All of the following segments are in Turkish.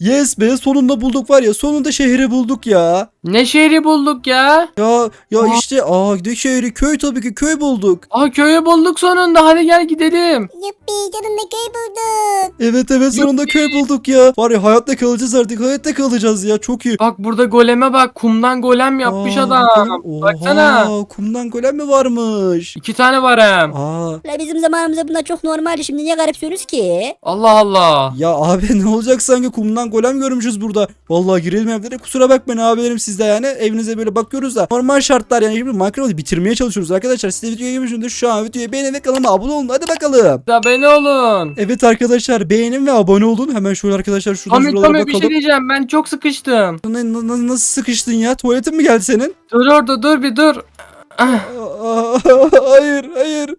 Yes be sonunda bulduk var ya sonunda şehri bulduk ya. Ne şehri bulduk ya? Ya ya Aa. işte aa ne şehri köy tabii ki köy bulduk. Aa köyü bulduk sonunda hadi gel gidelim. Yuppi canımda köy bulduk. Evet evet sonunda köy bulduk ya. Var ya hayatta kalacağız artık hayatta kalacağız ya çok iyi. Bak burada goleme bak kumdan golem yapmış Aa, adam. Baksana. Kumdan golem mi varmış? İki tane var hem. Aa La bizim zamanımızda bunlar çok normaldi. Şimdi niye garipsiyorsunuz ki? Allah Allah. ya abi ne olacak sanki kumdan golem görmüşüz burada. Vallahi girelim evlere kusura bakmayın abilerim sizde yani evinize böyle bakıyoruz da normal şartlar yani şimdi Minecraft'ı bitirmeye çalışıyoruz arkadaşlar. Siz de videoya girmişsiniz şu an videoyu beğenin ve kanalıma abone olun hadi bakalım. Da beni olun. Evet arkadaşlar beğenin ve abone olun. Hemen şöyle arkadaşlar şuradan Tommy şuralara Tommy bir şey diyeceğim ben çok sıkıştım. Na- na- na- nasıl sıkıştın ya? Tuvaletin mi geldi senin? Dur orada dur bir dur. Ah, hayır hayır.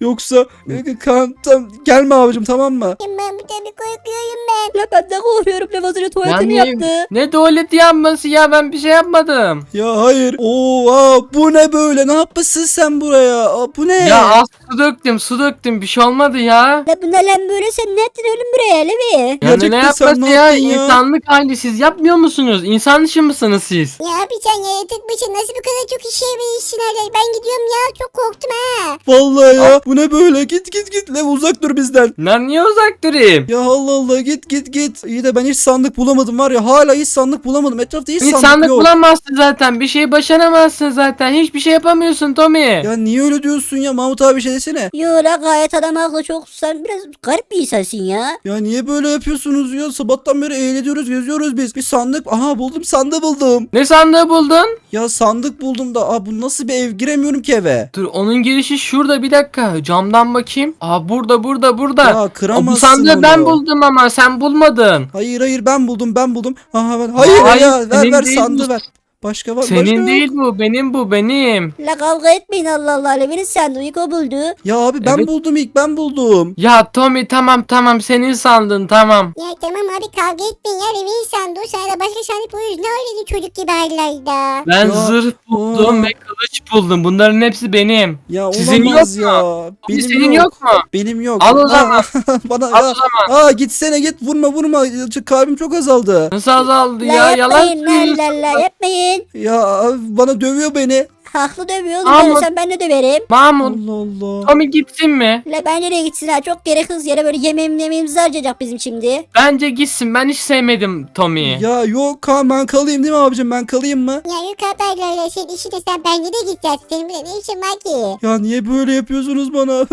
Yoksa e, kan tam gelme abicim tamam mı? Ben bu tabii korkuyorum ben. La ben de korkuyorum. La az önce tuvaletimi Yani- yaptı. ne tuvaleti yanması ya ben bir şey yapmadım. Ya hayır. Oo aa, bu ne böyle? Ne yapmışsın sen buraya? Aa, bu ne? Ya az su döktüm su döktüm bir şey olmadı ya. La bu ne lan böyle sen ne ettin oğlum buraya Levi? Yani Gerçekten ne sen yapması ne ya? yaptın ya? İnsanlık hali siz yapmıyor musunuz? İnsan dışı mısınız siz? Ya abi sen yaratık mısın? Nasıl bu kadar çok işe yarayışsın hala? Ben gidiyorum ya çok korktum ha. Vallahi ya. Bu ne böyle? Git git git. Lev uzak dur bizden. Ben niye uzak durayım? Ya Allah Allah git git git. İyi de ben hiç sandık bulamadım var ya. Hala hiç sandık bulamadım. Etrafta hiç, Hiç sandık, sandık yok. bulamazsın zaten. Bir şey başaramazsın zaten. Hiçbir şey yapamıyorsun Tommy. Ya niye öyle diyorsun ya? Mahmut abi bir şey desene. Yo la gayet adam haklı çok sen biraz garip bir insansın ya. Ya niye böyle yapıyorsunuz ya? Sabahtan beri eğleniyoruz, geziyoruz biz. Bir sandık. Aha buldum, sandığı buldum. Ne sandığı buldun? Ya sandık buldum da. Aa bu nasıl bir ev? Giremiyorum ki eve. Dur onun girişi şurada bir dakika. Camdan bakayım. Aa burada burada burada. Ya Aa, kıramazsın bu sandığı ben buldum ama sen bulmadın. Hayır hayır ben buldum ben buldum. Aha ben. Hayır, Hayır, ya ver ver değil sandığı bu. ver. Başka var başka Senin yok. değil bu benim bu benim. La kavga etmeyin Allah Allah. Levi'nin sandığı o buldu. Ya abi ben Evet. buldum ilk ben buldum. Ya Tommy tamam tamam senin sandın tamam. Ya tamam abi kavga etmeyin ya Levi'nin sandığı sana da başka sandık buluyoruz. Ne öyle çocuk gibi hallerde. Ben Ya, zırh buldum aa. ve kılıç buldum. Bunların hepsi benim. Ya Sizin olamaz yok ya. Benim senin yok. yok mu? Benim yok. Al o Aa, zaman. Bana Al ya. o zaman. Aa gitsene git vurma vurma. Kalbim çok azaldı. Nasıl azaldı La ya? Yalan yapmayın la söylüyorsun. la la yapmayın. Ya bana dövüyor beni. Haklı. Ama- Ben olsam ben de döverim. Mahmut Allah Allah. Tommy gitsin mi? La ben nereye gitsin ha? Çok gereksiz yere böyle yemeğim yemeğimizi harcayacak bizim şimdi. Bence gitsin. Ben hiç sevmedim Tommy'yi. Ya yok kan ben kalayım değil mi abicim ben kalayım mı? Ya yok abi öyle şey işi de sen bence de gideceksin. Senin burada ne işin var ki? Ya niye böyle yapıyorsunuz bana?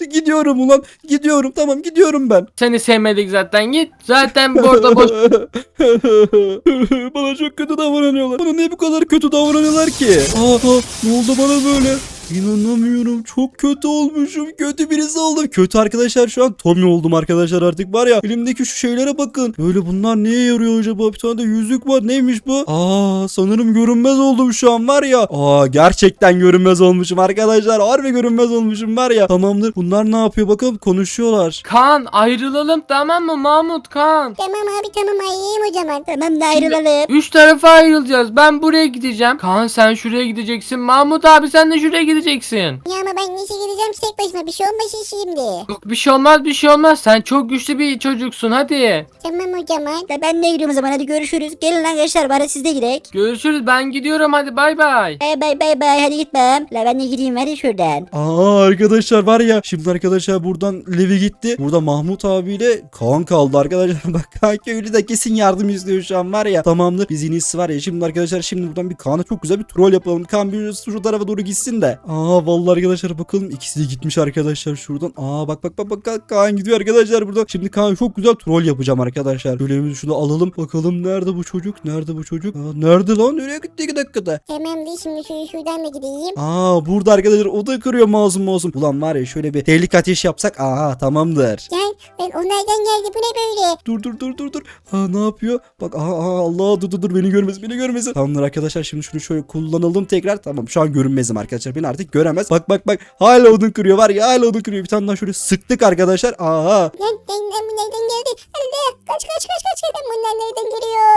gidiyorum ulan gidiyorum tamam gidiyorum ben. Seni sevmedik zaten. Git. Zaten burada boş. bana çok kötü davranıyorlar. Bana niye bu kadar kötü davranıyorlar ki? Aa, aa, ne oldu bana böyle? İnanamıyorum. Çok kötü olmuşum. Kötü birisi oldum. Kötü arkadaşlar şu an Tommy oldum arkadaşlar artık var ya. Elimdeki şu şeylere bakın. Böyle bunlar neye yarıyor acaba? Bir tane de yüzük var. Neymiş bu? Aa sanırım görünmez oldum şu an var ya. Aa gerçekten görünmez olmuşum arkadaşlar. Harbi görünmez olmuşum var ya. Tamamdır. Bunlar ne yapıyor? Bakalım konuşuyorlar. Kaan ayrılalım tamam mı? Mahmut Kaan? Tamam abi tamam. Ayrılayım o zaman. Tamam da ayrılalım. Üç tarafa ayrılacağız. Ben buraya gideceğim. Kaan sen şuraya gideceksin. Mahmut abi sen de şuraya gideceksin. Ya ama ben nasıl gideceğim tek başıma bir şey olmasın şimdi. Yok bir şey olmaz bir şey olmaz. Sen çok güçlü bir çocuksun hadi. Tamam o zaman. Ben de gidiyorum o zaman hadi görüşürüz. Gelin lan gençler bari siz de gidelim. Görüşürüz ben gidiyorum hadi bay bay. Bay bay bay bay hadi gitmem. La ben de gideyim hadi şuradan. Aa arkadaşlar var ya şimdi arkadaşlar buradan Levi gitti. Burada Mahmut abiyle Kaan kaldı arkadaşlar. Bak Kaan köylü de kesin yardım istiyor şu an var ya. Tamamdır biz en iyisi var ya. Şimdi arkadaşlar şimdi buradan bir Kaan'a çok güzel bir troll yapalım. Kaan bir şu tarafa doğru gitsin de. Aa vallahi arkadaşlar bakalım ikisi de gitmiş arkadaşlar şuradan. Aa bak bak bak bak Ka- Kaan gidiyor arkadaşlar buradan. Şimdi Kaan çok güzel troll yapacağım arkadaşlar. Şöyle şunu alalım. Bakalım nerede bu çocuk? Nerede bu çocuk? Aa, nerede lan? Nereye gitti iki dakikada? Tamam da şimdi şu, şuradan da gideyim. Aa burada arkadaşlar o da kırıyor masum masum. Ulan var ya şöyle bir delik ateş yapsak aha tamamdır. Gel ben onlardan geldi bu ne böyle? Dur dur dur dur dur. Aa ne yapıyor? Bak aha, aha Allah dur dur dur beni görmesin beni görmesin. Tamamdır arkadaşlar şimdi şunu şöyle kullanalım tekrar. Tamam şu an görünmezim arkadaşlar beni artık göremez. Bak bak bak hala odun kırıyor var ya hala odun kırıyor. Bir tane daha şöyle sıktık arkadaşlar. Aha. Nereden geldi? Hadi de kaç kaç kaç kaç kaç bunlar nereden geliyor?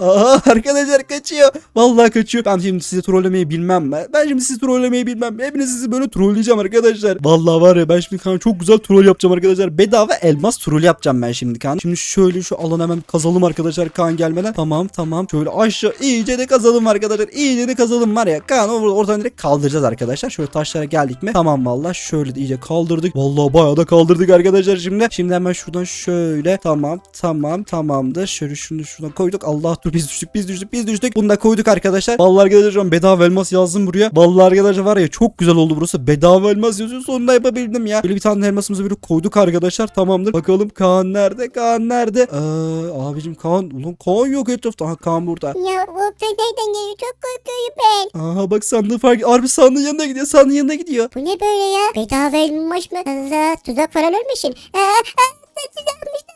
Aha arkadaşlar kaçıyor. Vallahi kaçıyor. Ben şimdi sizi trollemeyi bilmem ben. Ben şimdi sizi trollemeyi bilmem. Hepiniz sizi böyle trolleyeceğim arkadaşlar. Vallahi var ya ben şimdi kan çok güzel troll yapacağım arkadaşlar. Bedava elmas troll yapacağım ben şimdi kan. Şimdi şöyle şu alanı hemen kazalım arkadaşlar kan gelmeden. Tamam tamam. Şöyle aşağı iyice de kazalım arkadaşlar. İyice de kazalım var ya. Kan or- oradan direkt kaldıracağız arkadaşlar. Şöyle taşlara geldik mi? Tamam vallahi şöyle de iyice kaldırdık. Vallahi bayağı da kaldırdık arkadaşlar şimdi. Şimdi hemen şuradan şöyle tamam tamam tamamdır. Şöyle şunu şuradan koyduk. Allah dur biz düştük biz düştük biz düştük. Bunu da koyduk arkadaşlar. Vallahi arkadaşlar şu an bedava elmas yazdım buraya. Vallahi arkadaşlar var ya çok güzel oldu burası. Bedava elmas yazıyor. Sonunda yapabildim ya. Böyle bir tane elmasımızı böyle koyduk arkadaşlar. Tamamdır. Bakalım Kaan nerede? Kaan nerede? Ee, abicim Kaan. Ulan Kaan yok etrafta. Aha Kaan burada. Ya o nereden geliyor çok korkuyorum ben. Aha bak sandığı fark. Harbi sandığın yanına gidiyor. Sandığın yanına gidiyor. Bu ne böyle ya? Bedava elmas mı? Allah tuzak falan ölmüşsün. Aa, aa, tuzakmış.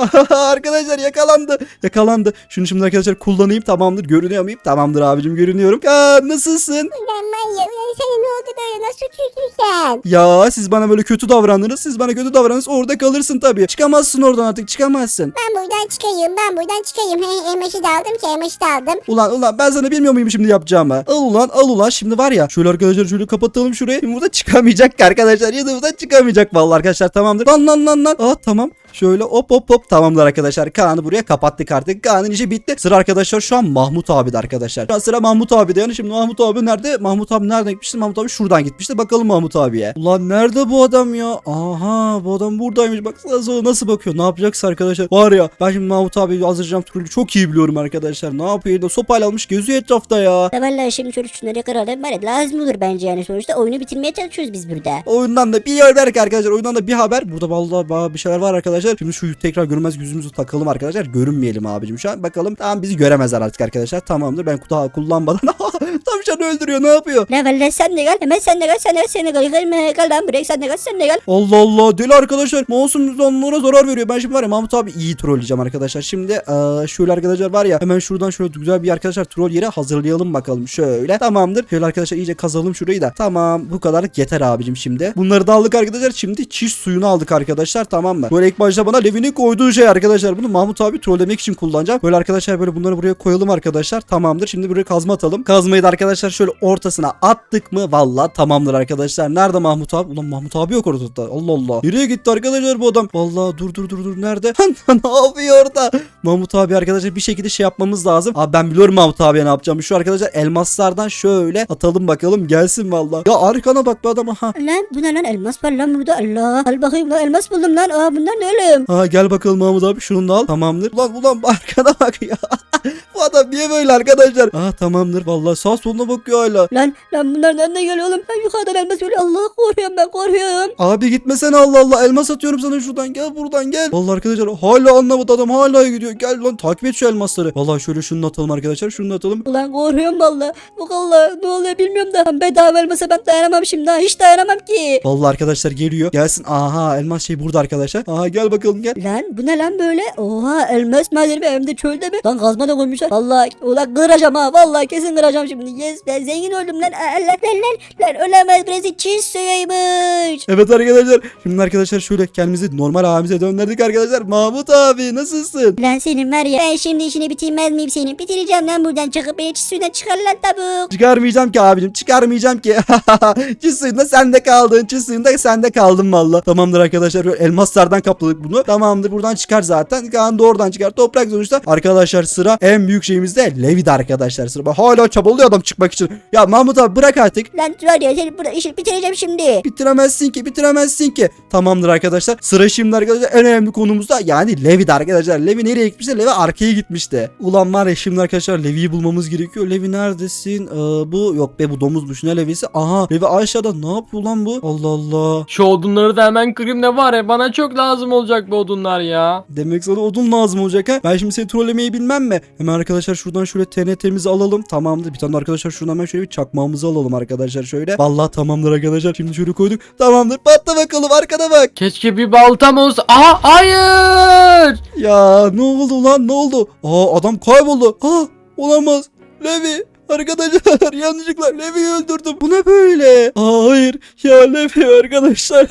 arkadaşlar yakalandı. Yakalandı. Şunu şimdi arkadaşlar kullanayım. Tamamdır. Görünüyor muyum? Tamamdır abicim görünüyorum. Kaan nasılsın? Ulan manyak ulan sana ne oldu böyle nasıl kötü sen? Ya siz bana böyle kötü davranırız. Siz bana kötü davranırız. Orada kalırsın tabii. Çıkamazsın oradan artık. Çıkamazsın. Ben buradan çıkayım ben buradan çıkayım. He elması da aldım ki elması da aldım. Ulan ulan ben sana bilmiyor muyum şimdi yapacağımı? Al ulan al ulan şimdi var ya. Şöyle arkadaşlar şöyle kapatalım şurayı. Şimdi burada çıkamayacak arkadaşlar. Ya da burada çıkamayacak vallahi arkadaşlar tamamdır. Lan lan lan lan. Aa tamam. Şöyle hop hop hop tamamdır arkadaşlar. Kaan'ı buraya kapattık artık. Kaan'ın işi bitti. Sıra arkadaşlar şu an Mahmut abi de arkadaşlar. Şu an sıra Mahmut abi de yani. Şimdi Mahmut abi nerede? Mahmut abi nereden gitmişti? Mahmut abi şuradan gitmişti. Bakalım Mahmut abiye. Ulan nerede bu adam ya? Aha bu adam buradaymış. Bak sağa sola nasıl bakıyor? Ne yapacaksa arkadaşlar. Var ya ben şimdi Mahmut abi hazırlayacağım trolü çok iyi biliyorum arkadaşlar. Ne yapıyor? Sopayla almış geziyor etrafta ya. Vallahi şimdi şöyle şunları kıralım. Ya lazım olur bence yani sonuçta oyunu bitirmeye çalışıyoruz biz burada. Oyundan da bir haber arkadaşlar. Oyundan da bir haber. Burada vallahi bir şeyler var arkadaşlar. Şimdi şu tekrar görünmez yüzümüzü takalım arkadaşlar. Görünmeyelim abicim şu an. Bakalım. Tamam bizi göremezler artık arkadaşlar. Tamamdır. Ben daha kullanmadan. Tavşan öldürüyor. Ne yapıyor? La vallahi sen de gel hemen sen de gel sen de gel sen de gel gel gel lan buraya sen de gel sen de gel. Allah Allah deli arkadaşlar. Mouse'um onlara zarar veriyor. Ben şimdi var ya Mahmut abi iyi trolleyeceğim arkadaşlar. Şimdi eee, şöyle arkadaşlar var ya hemen şuradan şöyle güzel bir arkadaşlar troll yeri hazırlayalım bakalım. Şöyle tamamdır. Şöyle arkadaşlar iyice kazalım şurayı da. Tamam bu kadarlık yeter abicim şimdi. Bunları da aldık arkadaşlar. Şimdi çiş suyunu aldık arkadaşlar tamam mı? Böyle ilk başta bana Levi'nin koyduğu şey arkadaşlar. Bunu Mahmut abi trollemek için kullanacağım. Böyle arkadaşlar böyle bunları buraya koyalım arkadaşlar. Tamamdır. Şimdi buraya kazma atalım. Kazmayı da arkadaşlar şöyle ortasına attık mı? Valla tamamdır arkadaşlar. Nerede Mahmut abi? Ulan Mahmut abi yok ortada. Allah Allah. Nereye gitti arkadaşlar bu adam? Valla dur dur dur dur. Nerede? ne yapıyor orada? Mahmut abi arkadaşlar bir şekilde şey yapmamız lazım. Abi ben biliyorum Mahmut abiye ne yapacağım. Şu arkadaşlar elmaslardan şöyle atalım bakalım gelsin valla. Ya arkana bak bu adam ha. Lan bu ne lan elmas var lan burada Allah. Al bakayım lan elmas buldum lan. Aa bunlar ne oğlum? Ha gel bakalım Mahmut abi şunu da al. Tamamdır. Ulan ulan arkana bak ya. bu adam niye böyle arkadaşlar? Ha tamamdır vallahi sağ soluna bakıyor hala. Lan lan bunlar nereden geliyor oğlum? Ben yukarıdan elmas böyle Allah korkuyorum ben korkuyorum. Abi gitmesene Allah Allah elmas atıyorum sana şuradan gel buradan gel. Vallahi arkadaşlar hala anlamadı adam hala gidiyor. Gel lan takip et şu elmasları. Vallahi şöyle şunu atalım arkadaşlar şunu atalım. Ulan korkuyorum valla. Bak Allah ne oluyor bilmiyorum da. Bedava elmasa ben dayanamam şimdi ha. Hiç dayanamam ki. Vallahi arkadaşlar geliyor. Gelsin. Aha elmas şey burada arkadaşlar. Aha gel bakalım gel. Lan bu ne lan böyle? Oha elmas madeni hem de çölde mi? Lan kazma da koymuşlar. Vallahi ulan kıracağım ha. Vallahi kesin kıracağım şimdi. Yes ben zengin oldum lan. Aa, Lan lan lan. Lan burası çiz suyuymuş. Evet arkadaşlar. Şimdi arkadaşlar şöyle kendimizi normal halimize döndürdük arkadaşlar. Mahmut abi nasılsın? Lan senin var ya ben şimdi işini bitirmez miyim senin? Bitireceğim lan buradan çıkıp beni çiz suyundan çıkar lan tabuk. Çıkarmayacağım ki abicim çıkarmayacağım ki. Çiz suyunda sende kaldın. Çiz suyunda sende kaldım valla. Tamamdır arkadaşlar. Böyle elmaslardan kapladık bunu. Tamamdır buradan çıkar zaten. Kaan da oradan çıkar. Toprak sonuçta. Arkadaşlar sıra en büyük şeyimizde Levi'de arkadaşlar sıra. Bak hala çabalıyor adam çıkmak için. Ya Mahmut abi bırak artık. Lan var ya senin burada işini bitireceğim şimdi. Bitiremezsin ki bitiremezsin ki. Tamamdır arkadaşlar. Sıra şimdi arkadaşlar en önemli konumuzda yani Levi'de arkadaşlar. Levi nereye gitmişti? Levi arkaya gitmişti. Ulan var ya şimdi arkadaşlar Levi'yi bulmamız gerekiyor. Levi neredesin? Ee, bu yok be bu domuzmuş ne Levi'si? Aha Levi aşağıda ne yapıyor lan bu? Allah Allah. Şu odunları da hemen kırayım ne var ya bana çok lazım olacak bu odunlar ya. Demek sana odun lazım olacak ha. Ben şimdi seni trollemeyi bilmem mi? Hemen arkadaşlar şuradan şöyle TNT'mizi alalım. Tamamdır. Bir tane arkadaşlar şuradan hemen şöyle bir çakmağımızı alalım arkadaşlar şöyle. Vallahi tamamdır arkadaşlar. Şimdi şöyle koyduk. Tamamdır. Patla bakalım arkada bak. Keşke bir baltam olsa. Aha hayır. Ya ne oldu lan ne oldu? Aa adam kayboldu. Aa olamaz. Levi. Arkadaşlar yanlışlıkla Levi'yi öldürdüm. Bu ne böyle? Aa, hayır. Ya Levi arkadaşlar.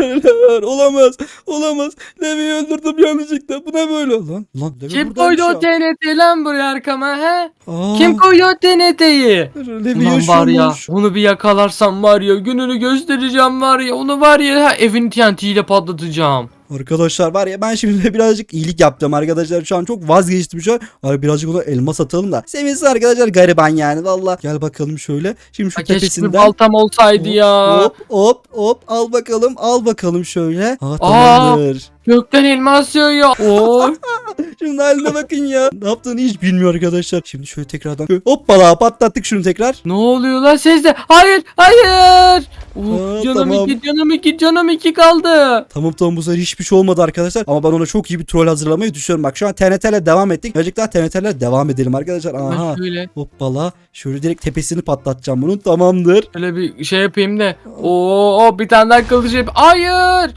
olamaz. Olamaz. Levi'yi öldürdüm yanlışlıkla. Bu ne böyle? Lan lan Levi Kim koydu o ya. TNT lan buraya arkama he? Aa, Kim koydu o TNT'yi? Levi Ulan var ya onu bir yakalarsam var ya gününü göstereceğim var ya onu var ya ha, evin TNT ile patlatacağım. Arkadaşlar var ya ben şimdi birazcık iyilik yaptım arkadaşlar. Şu an çok vazgeçtim şu an. Abi birazcık ona elma satalım da. Sevinsin arkadaşlar gariban yani valla. Gel bakalım şöyle. Şimdi şu Ha, Keşke bir tepesinden. baltam olsaydı ya. Hop hop hop al bakalım al bakalım şöyle. Ha tamamdır. Gökten elmas yağıyor. Oo. Şunun haline bakın ya. Ne yaptığını hiç bilmiyor arkadaşlar. Şimdi şöyle tekrardan. Hoppala patlattık şunu tekrar. ne oluyor lan sesle? Hayır hayır. Uf, Aa, canım tamam. iki canım iki canım iki kaldı. Tamam tamam bu sefer hiçbir şey olmadı arkadaşlar. Ama ben ona çok iyi bir troll hazırlamayı düşünüyorum. Bak şu an TNT ile devam ettik. Birazcık daha TNT ile devam edelim arkadaşlar. Aha. Ben şöyle Hoppala. Şöyle direkt tepesini patlatacağım bunun. Tamamdır. şöyle bir şey yapayım da. Oo bir tane daha kılıç yap. Hayır.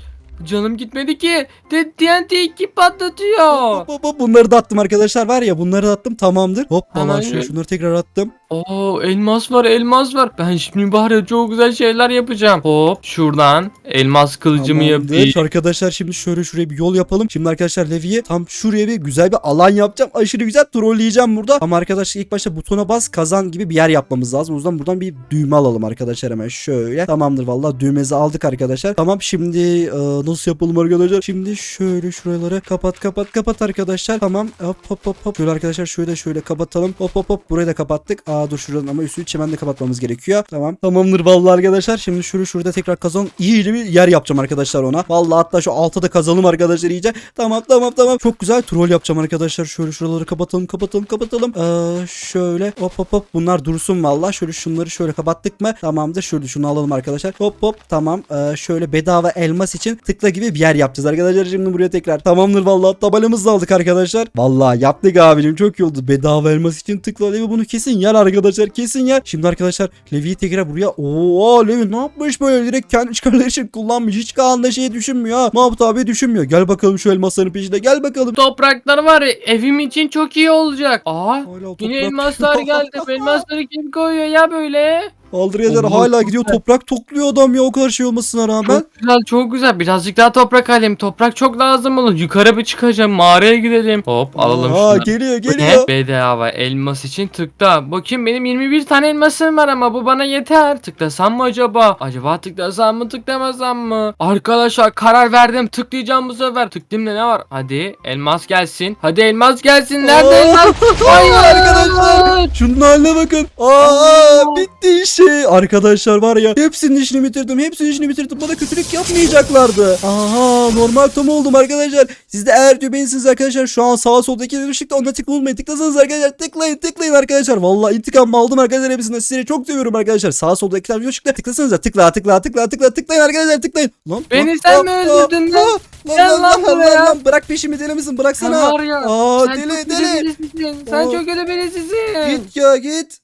Canım gitmedi ki. T- TNT iki patlatıyor. Hop, hop, hop. Bunları da attım arkadaşlar var ya bunları da attım tamamdır. Hoppala Hemen şöyle gel. şunları tekrar attım. Oo elmas var elmas var. Ben şimdi bari çok güzel şeyler yapacağım. Hop şuradan elmas kılıcımı Tamamdır. yapayım. Arkadaşlar şimdi şöyle şuraya bir yol yapalım. Şimdi arkadaşlar Levi'ye tam şuraya bir güzel bir alan yapacağım. Aşırı güzel trolleyeceğim burada. Ama arkadaşlar ilk başta butona bas kazan gibi bir yer yapmamız lazım. O yüzden buradan bir düğme alalım arkadaşlar hemen şöyle. Tamamdır vallahi düğmemizi aldık arkadaşlar. Tamam şimdi e, nasıl yapalım arkadaşlar? Şimdi şöyle şuraları kapat kapat kapat arkadaşlar. Tamam hop hop hop hop. Şöyle arkadaşlar şöyle şöyle kapatalım. Hop hop hop burayı da kapattık. Aa dur şuradan ama üstü çimen de kapatmamız gerekiyor. Tamam. Tamamdır vallahi arkadaşlar. Şimdi şöyle şurada tekrar kazan iyice bir yer yapacağım arkadaşlar ona. Vallahi hatta şu alta da kazalım arkadaşlar iyice. Tamam tamam tamam. Çok güzel troll yapacağım arkadaşlar. Şöyle şuraları kapatalım kapatalım kapatalım. Ee, şöyle hop hop hop bunlar dursun vallahi. Şöyle şunları şöyle kapattık mı? Tamamdır. Şöyle şunu alalım arkadaşlar. Hop hop tamam. Ee, şöyle bedava elmas için tıkla gibi bir yer yapacağız arkadaşlar. Şimdi buraya tekrar. Tamamdır vallahi tabelamızı aldık arkadaşlar. Vallahi yaptık abicim çok iyi oldu. Bedava elmas için tıkla Levi bunu kesin yer arkadaşlar. Kesin yer. Şimdi arkadaşlar Levi'yi tekrar buraya. Oo Levi ne yapmış böyle direkt kendi çıkarları için kullanmış. Hiç Kaan'da şey düşünmüyor ha. Mahmut abi düşünmüyor. Gel bakalım şu elmasların peşinde. Gel bakalım. Topraklar var evim için çok iyi olacak. Aa Hala yine toprak. elmaslar geldi. Elmasları kim koyuyor ya böyle? Aldırıcılar Allah hala çok gidiyor güzel. toprak topluyor adam ya o kadar şey olmasına rağmen. Çok güzel çok güzel. Birazcık daha toprak alayım. Toprak çok lazım olur. Yukarı bir çıkacağım. Mağaraya gidelim. Hop alalım Aa, şunu. geliyor Bu ne? geliyor. Bedava elmas için tıkla. Bakayım benim 21 tane elmasım var ama bu bana yeter. Tıklasam mı acaba? Acaba tıklasam mı tıklamasam mı? Arkadaşlar karar verdim. Tıklayacağım bu sefer. Tıklayayım da ne var? Hadi elmas gelsin. Hadi elmas gelsin. Nerede Aa, elmas? Hayır arkadaşlar. Şunun haline bakın. Aa bitti işi. Arkadaşlar var ya hepsinin işini bitirdim. Hepsinin işini bitirdim. Bana kötülük yapmayacaklardı. Aha normal tam oldum arkadaşlar. Siz de eğer düğmenisiniz arkadaşlar şu an sağa soldaki ışıkta ona tıkla unutmayın. Tıklasanız arkadaşlar tıklayın tıklayın arkadaşlar. Vallahi intikam aldım arkadaşlar hepsinden. Sizleri çok seviyorum arkadaşlar. Sağa solda iki tane ışıkta tıklasanız tıkla tıkla tıkla tıkla tıklayın arkadaşlar tıklayın. Lan, Beni lan, sen mi öldürdün lan? lan, Lan lan lan lan lan bırak peşimi deli misin bıraksana. var ya. Aa sen deli deli. Sen Aa. çok kötü birisisin. Git ya git.